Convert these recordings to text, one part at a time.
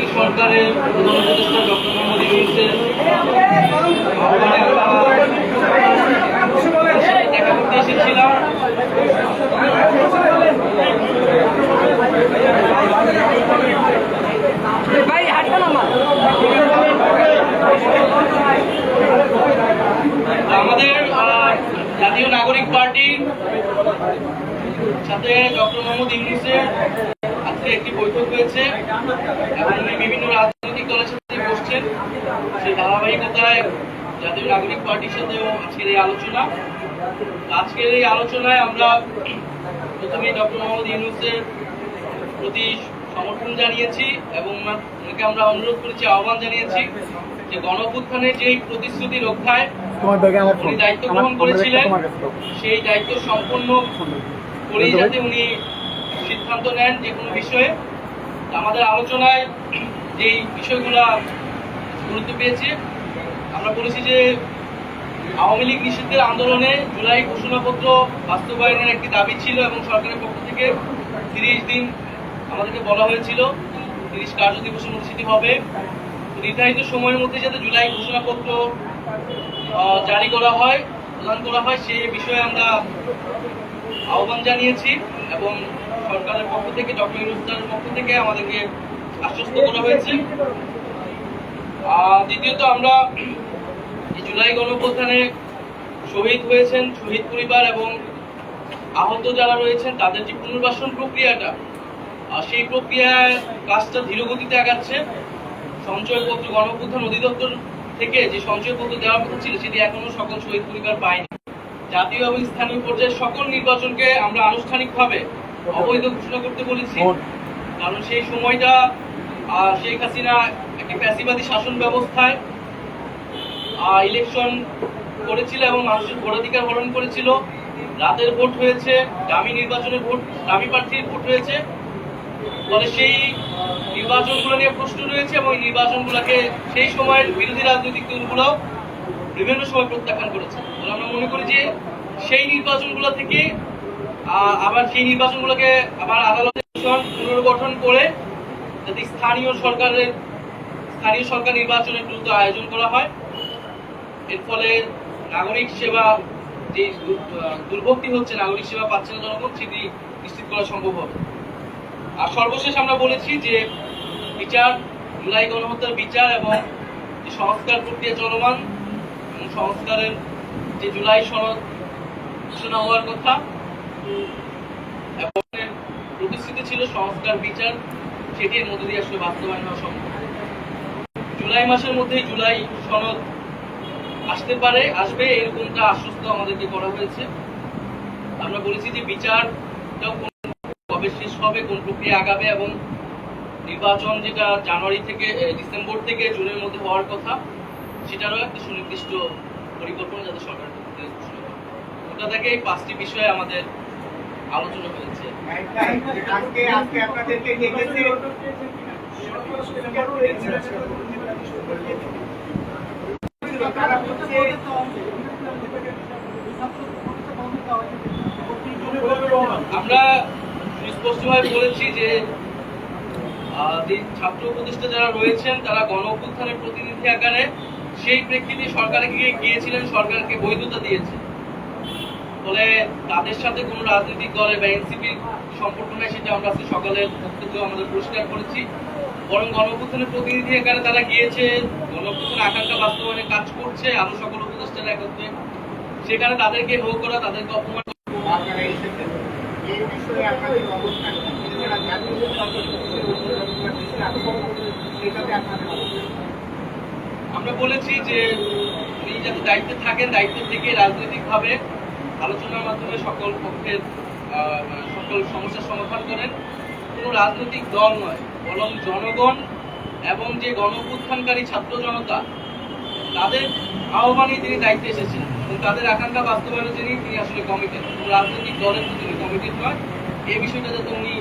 অন্তর্বর্তী সরকারের প্রধান উপদেষ্টা ডক্টর মোহাম্মদ ইউনুসের দেখা করতে এসেছিলাম ভাই হাঁটবেন আমার আমাদের জাতীয় নাগরিক পার্টির সাথে ডক্টর মোহাম্মদ ইউনুসের একটি বৈঠক হয়েছে এবং বিভিন্ন রাজনৈতিক দলের সাথে বসছেন সেই ধারাবাহিকতায় জাতীয় নাগরিক পার্টির সাথেও আজকের এই আলোচনা আজকের এই আলোচনায় আমরা প্রথমে ডক্টর মোহাম্মদ ইউনুসের প্রতি সমর্থন জানিয়েছি এবং ওনাকে আমরা অনুরোধ করেছি আহ্বান জানিয়েছি যে গণঅভ্যুত্থানের যেই প্রতিশ্রুতি রক্ষায় উনি দায়িত্ব গ্রহণ করেছিলেন। সেই দায়িত্ব সম্পূর্ণ করেই যাতে উনি সিদ্ধান্ত নেন যে কোনো বিষয়ে। আমাদের আলোচনায় যেই বিষয়গুলো গুরুত্ব পেয়েছে, আমরা বলেছি যে আওয়ামী লীগ নিষিদ্ধের আন্দোলনে জুলাই ঘোষণাপত্র বাস্তবায়নের একটি দাবি ছিল এবং সরকারের পক্ষ থেকে তিরিশ দিন আমাদেরকে বলা হয়েছিল, তিরিশ কার্য দিবসের মধ্যে সেটি হবে। নির্ধারিত সময়ের মধ্যে যাতে জুলাই ঘোষণাপত্র জারি করা হয়, প্রদান করা হয় সেই বিষয়ে আমরা আহ্বান জানিয়েছি এবং সরকারের পক্ষ থেকে, ডক্টর ইউনুসের পক্ষ থেকে আমাদেরকে আশ্বস্ত করা হয়েছে। দ্বিতীয়ত আমরা জুলাই গণপ্রধানে শহীদ হয়েছেন, শহীদ পরিবার এবং আহত যারা রয়েছেন, তাদের যে পুনর্বাসন প্রক্রিয়াটা সেই প্রক্রিয়ায় কাজটা ধীরগতিতে আগাচ্ছে। সঞ্চয়পত্র গণপ্রধান অধিদপ্তর থেকে যে সঞ্চয়পত্র দেওয়ার কথা ছিল, সেটি এখনও সকল শহীদ পরিবার পায়নি। জাতীয় এবং স্থানীয় পর্যায়ে সকল নির্বাচনকে আমরা আনুষ্ঠানিকভাবে অবৈধ ঘোষণা করতে বলেছি। কারণ সেই সময়টা শেখ হাসিনা একটি প্যাসিবাদী শাসন ব্যবস্থায় ইলেকশন করেছিল এবং মানুষের ভোটাধিকার হরণ করেছিল। রাতের ভোট হয়েছে দামি নির্বাচনের ভোট দামি প্রার্থীর ভোট হয়েছে। ফলে সেই নির্বাচনগুলো নিয়ে প্রশ্ন রয়েছে এবং এই নির্বাচনগুলোকে সেই সময়ের বিরোধী রাজনৈতিক দলগুলো বিভিন্ন সময় প্রত্যাখ্যান করেছে। আমরা মনে করি যে সেই নির্বাচনগুলো থেকে আবার সেই নির্বাচনগুলোকে আবার আদালতের পুনর্গঠন করে যাতে স্থানীয় সরকারের স্থানীয় সরকার নির্বাচনের দ্রুত আয়োজন করা হয় এর ফলে নাগরিক সেবা যে দু- আহ, দুর্ভোগটি হচ্ছে নাগরিক সেবা পাচ্ছে না জনগণ সেটি নিশ্চিত করা সম্ভব হবে। আর সর্বশেষ আমরা বলেছি যে বিচার জুলাই গণহত্যার বিচার এবং সংস্কার প্রক্রিয়া চলমান সংস্কারের যে জুলাই সনদ ঘোষণা হওয়ার কথা প্রতিশ্রুতি ছিল সংস্কার, বিচার, সেটি এর মধ্যে দিয়ে আসলে বাস্তবায়ন হওয়া সম্ভব। জুলাই মাসের মধ্যেই জুলাই সনদ আসতে পারে, আসবে, এরকমটা আশ্বস্ত আমাদেরকে করা হয়েছে। আমরা বলেছি যে বিচারটাও কোন কবে শেষ হবে, কোন প্রক্রিয়া আগাবে, এবং নির্বাচন যেটা জানুয়ারি থেকে ডিসেম্বর থেকে জুনের মধ্যে হওয়ার কথা, সেটারও একটা সুনির্দিষ্ট পরিকল্পনা যাতে সরকার পক্ষ থেকে ঘোষণা করে ওটা থেকে এই পাঁচটি বিষয়ে আমাদের আলোচনা হয়েছে। আজকে আজকে আপনাদেরকে ডেকেছে তারা হচ্ছে আমরা বলেছি যে ছাত্র উপদেষ্টা যারা রয়েছেন তারা গণ অভ্যুত্থানের প্রতিনিধি আকারে সেই প্রেক্ষিতে সরকারে গিয়ে গিয়েছিলেন, সরকারকে বৈধতা দিয়েছে। ফলে তাদের সাথে কোনো রাজনৈতিক দলের বা এনসিপির সম্পর্ক নেই সেটা আমরা আজকে সকালের বক্তব্য আমাদের পরিষ্কার করেছি। বরং গণ অভ্যুত্থানের প্রতিনিধি এখানে তারা গিয়েছে গণ অভ্যুত্থানের আকাঙ্ক্ষা বাস্তবায়নে কাজ করছে, আরও সকল উপদেষ্টারা একত্রে। সেখানে তাদেরকে হোক করা, তাদেরকে অপমান আপনারা আমরা বলেছি যে উনি যাতে দায়িত্বে থাকেন দায়িত্ব থেকে রাজনৈতিকভাবে আলোচনার মাধ্যমে সকল পক্ষের সকল সমস্যার সমাধান করেন কোনো রাজনৈতিক দল নয় বরং জনগণ এবং যে গণপুত্থানকারী ছাত্র জনতা তাদের আহ্বানে তিনি দায়িত্বে এসেছেন এবং তাদের আকাঙ্ক্ষা বাস্তবায়নের জন্যই তিনি আসলে কমিটেড রাজনৈতিক দলের তো তিনি কমিটেড নয় এই বিষয়টা যাতে উনি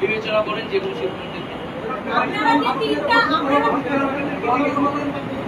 বিবেচনা করেন যে কোনো সিদ্ধান্তের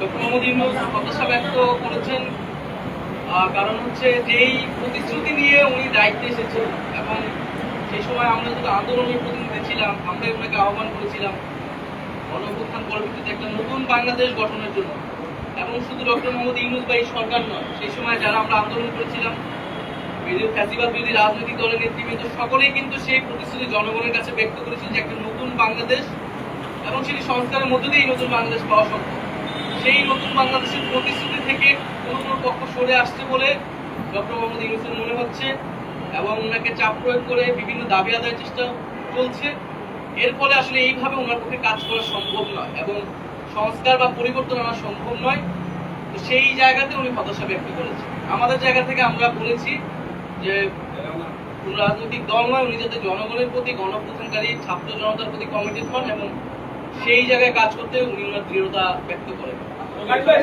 ডক্টর মোহাম্মদ ইউনুস ব্যক্ত করেছেন। কারণ হচ্ছে যেই প্রতিশ্রুতি নিয়ে উনি দায়িত্বে এসেছেন এবং সেই সময় আমরা যদি আন্দোলনের প্রতিনিধি ছিলাম আমরা ওনাকে আহ্বান করেছিলাম। গণঅভ্যুত্থান পরবর্তীতে একটা নতুন বাংলাদেশ গঠনের জন্য। এবং শুধু ডক্টর মোহাম্মদ ইউনুস বা এই সরকার নয়, সেই সময় যারা আমরা আন্দোলন করেছিলাম ফ্যাসিবাদ, বিরোধী রাজনৈতিক দলের নেতৃবৃন্দ, সকলেই কিন্তু সেই প্রতিশ্রুতি জনগণের কাছে ব্যক্ত করেছিল যে একটা নতুন বাংলাদেশ, এবং সেটি সংস্কারের মধ্য দিয়েই নতুন বাংলাদেশ পাওয়া সম্ভব। সেই নতুন বাংলাদেশের প্রতিশ্রুতি থেকে কোনো কোনো পক্ষ সরে আসছে বলে ডক্টর মোহাম্মদ ইউনুসের মনে হচ্ছে এবং ওনাকে চাপ প্রয়োগ করে বিভিন্ন দাবি আদায়ের চেষ্টা চলছে। এর ফলে আসলে এইভাবে ওনার পক্ষে কাজ করা সম্ভব নয় এবং সংস্কার বা পরিবর্তন আনা সম্ভব নয়। তো সেই জায়গাতে উনি হতাশা ব্যক্ত করেছেন। আমাদের জায়গা থেকে আমরা বলেছি যে, কোন রাজনৈতিক দল নয়, উনি যাতে জনগণের প্রতি গণপ্রধানকারী ছাত্র জনতার প্রতি কমিটেড হন এবং সেই জায়গায় কাজ করতে উনি ওনার দৃঢ়তা ব্যক্ত করেন। Right by,